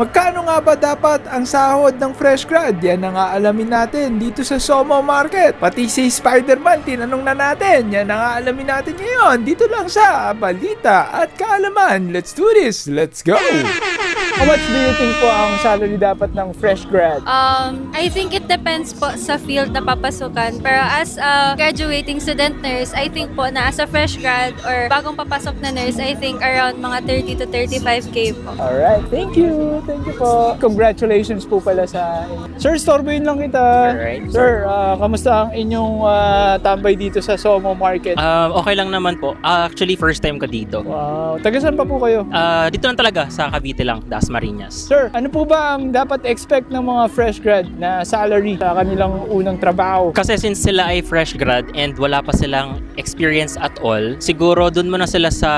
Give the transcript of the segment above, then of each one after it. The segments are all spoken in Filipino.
Magkano nga ba dapat ang sahod ng fresh grad? Yan ang aalamin natin dito sa Somo Market. Pati si Spider-Man, tinanong na natin. Yan ang aalamin natin ngayon dito lang sa Balita at Kaalaman. Let's do this! Let's go! How much do you think po ang salary dapat ng fresh grad? Um, I think it depends po sa field na papasukan. Pero as a graduating student nurse, I think po na as a fresh grad or bagong papasok na nurse, I think around mga 30 to 35k po. Alright, thank you. Thank you po. Congratulations po pala sa Sir, storboyin lang kita. Alright. Sir, ah, kamusta ang inyong ah, tambay dito sa Somo Market? Um, okay lang naman po. Ah, actually, first time ko dito. Wow. Taga saan pa po kayo? Ah, dito lang talaga, sa Cavite lang, Dasmariñas. Sir, ano po ba ang dapat expect ng mga fresh grad na salary sa kanilang unang trabaho? Kasi since sila ay fresh grad and wala pa silang experience at all, siguro dun muna sila sa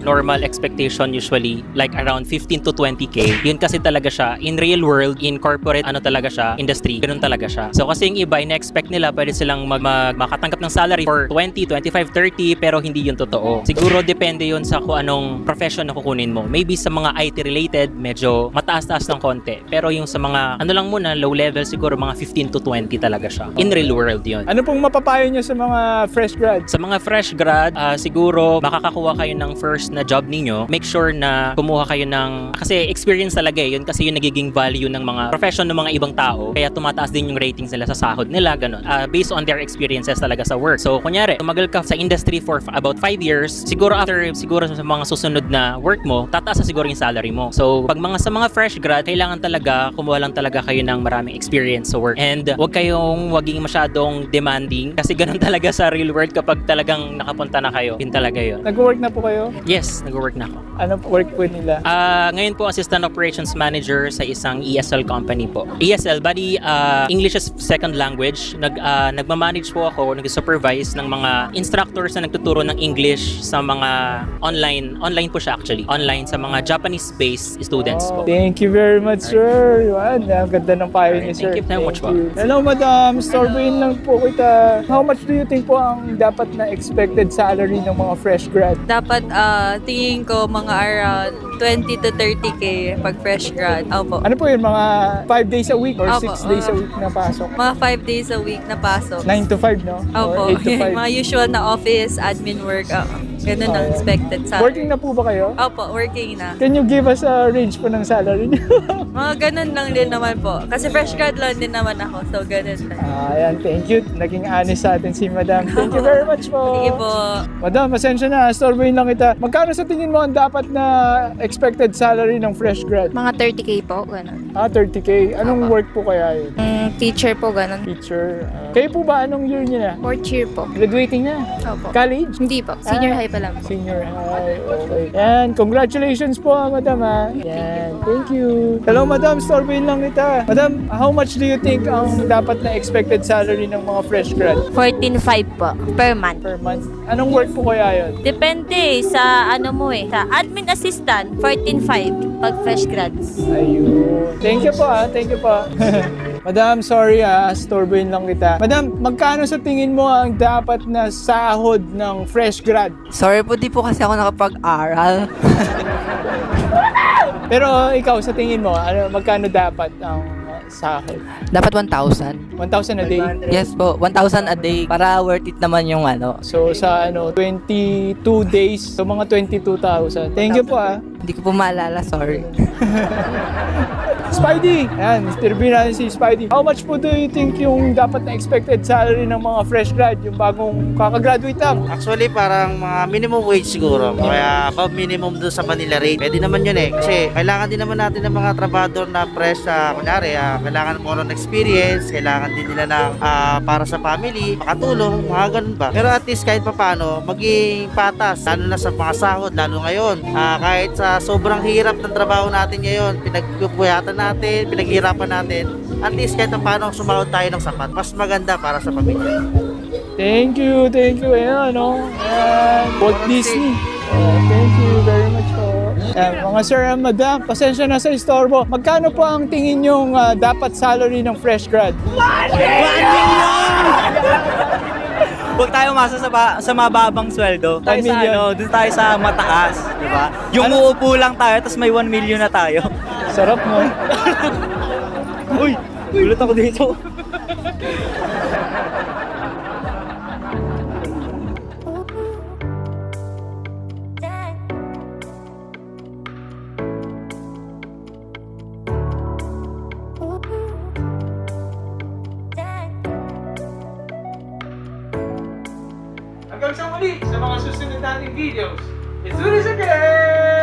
normal expectation usually, like around 15 to 20k. Yun kasi talaga siya. In real world, in corporate, ano talaga siya, industry, ganun talaga siya. So kasi yung iba, ina-expect nila, pwede silang mag, mag- makatanggap ng salary for 20, 25, 30, pero hindi yun totoo. Siguro depende yun sa kung anong profession na kukunin mo. Maybe sa mga IT related, medyo mataas-taas ng konti. Pero yung sa mga, ano lang muna, low level, siguro mga 15 to 20 talaga siya. In real world yun. Ano pong mapapayo nyo sa mga fresh grads? Sa mga fresh grad, ah, siguro makakakuha kayo ng first na job ninyo. Make sure na kumuha kayo ng kasi experience talaga eh. Yun kasi yung nagiging value ng mga profession ng mga ibang tao. Kaya tumataas din yung ratings nila sa sahod nila, ganun. Ah, based on their experiences talaga sa work. So, kunyari, tumagal ka sa industry for about 5 years, siguro after siguro sa mga susunod na work mo, tataas na siguro yung salary mo. So, pag mga sa mga fresh grad, kailangan talaga kumuha lang talaga kayo ng maraming experience sa work. And wag kayong waging masyadong demanding kasi ganun talaga sa real world kapag talagang nakapunta na kayo. Yun talaga yun. Nag-work na po kayo? Yes, nag-work na ako. Ano work po nila? Ah, ngayon po assistant operations manager sa isang ESL company po. ESL bali ah, English as second language. Nag ah, nagma-manage po ako, nag-supervise ng mga instructors na nagtuturo ng English sa mga online online po siya actually. Online sa mga Japanese-based students po. Oh, Thank you very much, sir. Yan, ang ganda ng payo ni Alright, sir. thank you very much po. Hello, madam. Storboyin lang po kita. How much do you think po ang dapat na expected salary ng mga fresh grad? Dapat ah, tingin ko mga around 20 to 30k pag fresh grad. Opo. Ano po yun, mga 5 days a week or Opo, 6 days a ah. week na pasok? Mga 5 days a week na pasok. 9 to 5, no? Opo. Or 8 to 5? mga usual na office, admin work. ah, ganun ang expected sa Working na po ba kayo? Opo, working na. Can you give us a range po ng salary niyo? Mga ganun lang din naman po. Kasi fresh grad lang din naman ako. So, ganun lang. Ayan, thank you. Naging honest sa atin si madam. Thank you very much po. Sige po. Madam, pasensya na. Storboyin lang kita. Magkano sa tingin mo ang dapat na expected salary ng fresh grad? Mga 30k po, ganun. Ah, 30k. Anong work po kaya yun? Mm, teacher po, ganun. Teacher. ah. kayo po ba? Anong year niyo na? Fourth year po. Graduating na? Opo. College? Hindi po, senior Ah. high pa lang. Senior high. Okay. Yan. Congratulations po, ah, madam. Ha. Yan. Thank you. Hello, madam. Storboyin lang kita. Madam, how much do you think ang dapat na expected salary ng mga fresh grad 14.5 po per month. per month? Anong work po kaya yun? Depende eh, sa ano mo eh. Sa admin assistant, 14.5 pag fresh grads. Ayun. Thank you po ah. Thank you po. Madam, sorry ah. Storboyin lang kita. Madam, magkano sa tingin mo ang dapat na sahod ng fresh grad? Sorry po, di po kasi ako nakapag-aral. Pero ikaw, sa tingin mo, ano, magkano dapat ang uh, sahod? Dapat 1,000. 1,000 a day? Yes po, 1,000 a day para worth it naman yung ano. So sa ano, 22 days, so mga 22,000. Thank you po ah. Hindi ko po maalala, sorry. Spidey! Ayan, interview natin si Spidey. How much po do you think yung dapat na expected salary ng mga fresh grad, yung bagong kakagraduate lang? Actually, parang mga minimum wage siguro. Kaya above minimum doon sa Manila rate. Pwede naman yun eh. Kasi kailangan din naman natin ng mga trabador na fresh, uh, kunyari, ah, kailangan mo ng experience, kailangan din nila ng ah, para sa family, makatulong, mga ganun ba. Pero at least kahit papano, maging patas, lalo na sa mga sahod, lalo ngayon. Ah, kahit sa sobrang hirap ng trabaho natin ngayon, pinagpupuyatan natin, pinaghirapan natin, at least kahit paano sumahod tayo ng sapat, mas maganda para sa pamilya. Thank you, thank you. Ayan, ano? Ayan, Walt Disney. Ayan, thank you very much po. Ayan, mga sir and madam, pasensya na sa istorbo. Magkano po ang tingin yung ah, dapat salary ng fresh grad? Huwag tayo umasa sa, ba- sa mababang sweldo. Tayo sa million. ano, dun tayo sa mataas, di ba? Yung uupo lang tayo, tapos may 1 million na tayo. Sarap mo. Uy, gulat ako dito. Hanggang sa muli sa mga susunod nating videos. It's Ulis again!